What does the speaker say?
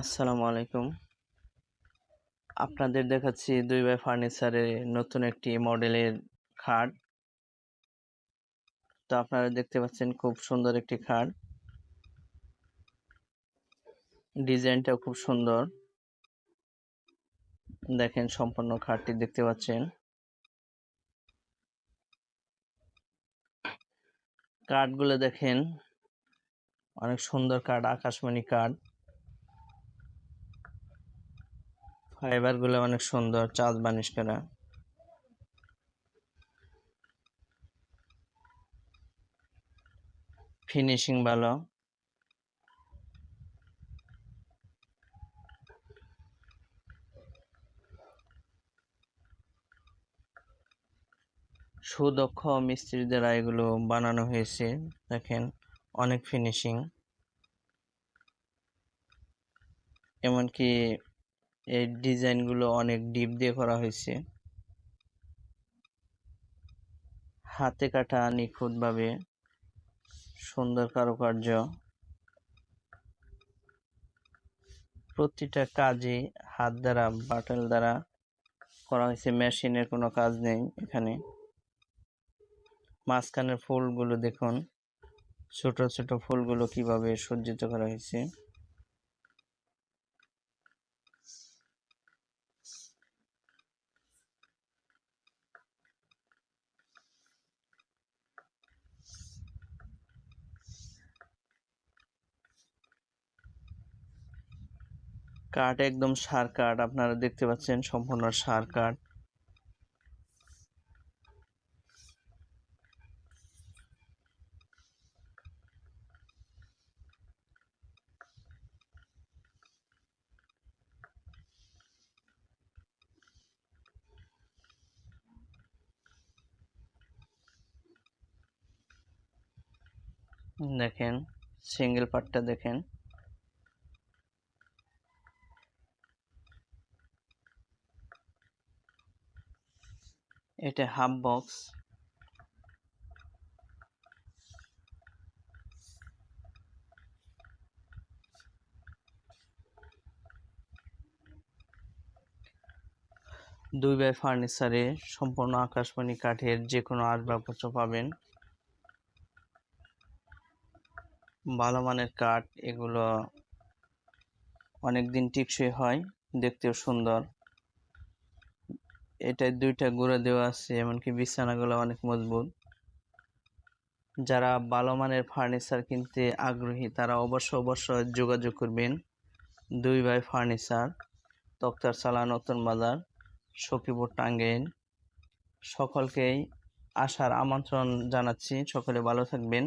আসসালামু আলাইকুম। আপনাদের দেখাচ্ছি দুই বাই ফার্নিচারের নতুন একটি মডেলের খাট। তো আপনারা দেখতে পাচ্ছেন খুব সুন্দর একটি খাট। ডিজাইনটাও খুব সুন্দর। দেখেন সম্পূর্ণ খাটটি দেখতে পাচ্ছেন। কাঠগুলো দেখেন, অনেক সুন্দর কাঠ, আকাশমণি কাঠ। ফাইবারগুলো অনেক সুন্দর, চাঁদ বানিশ করা ফিনিশিং ভালো। সুদক্ষ মিস্ত্রি দ্বারা এগুলো বানানো হয়েছে, দেখেন, অনেক ফিনিশিং এমনকি এই ডিজাইনগুলো অনেক ডিপ দিয়ে করা হয়েছে। হাতে কাটা নিখুঁতভাবে, সুন্দর কারুকার্য। প্রতিটা কাজই হাত দ্বারা বাটল দ্বারা করা হয়েছে। মেশিনের কোনো কাজ নেই এখানে। মাঝখানের ফুলগুলো দেখুন, ছোট ছোট ফুলগুলো কীভাবে সজ্জিত করা হয়েছে। কাঠ একদম সার কাঠ আপনারা দেখতে পাচ্ছেন সম্পূর্ণ সার কাঠ দেখেন সিঙ্গেল পার্টটা দেখেন। এটা হাফ বক্স দুই বাই ফার্নিচারে সম্পূর্ণ আকাশবাণী কাঠের যে কোনো আসবাবপত্র পাবেন। ভালো মানের কাঠ, এগুলো অনেক দিন টিকসই হয়, দেখতেও সুন্দর। এটায় দুইটা গুঁড়ো দেওয়া আছে, এমনকি বিছানাগুলো অনেক মজবুত। যারা ভালো মানের ফার্নিচার কিনতে আগ্রহী, তারা অবশ্য অবশ্যই যোগাযোগ করবেন। দুই ভাই ফার্নিচার তক্তার চালা নতুন বাজার সখীপুর টাঙ্গাইল সকলকেই আসার আমন্ত্রণ জানাচ্ছি। সকলে ভালো থাকবেন।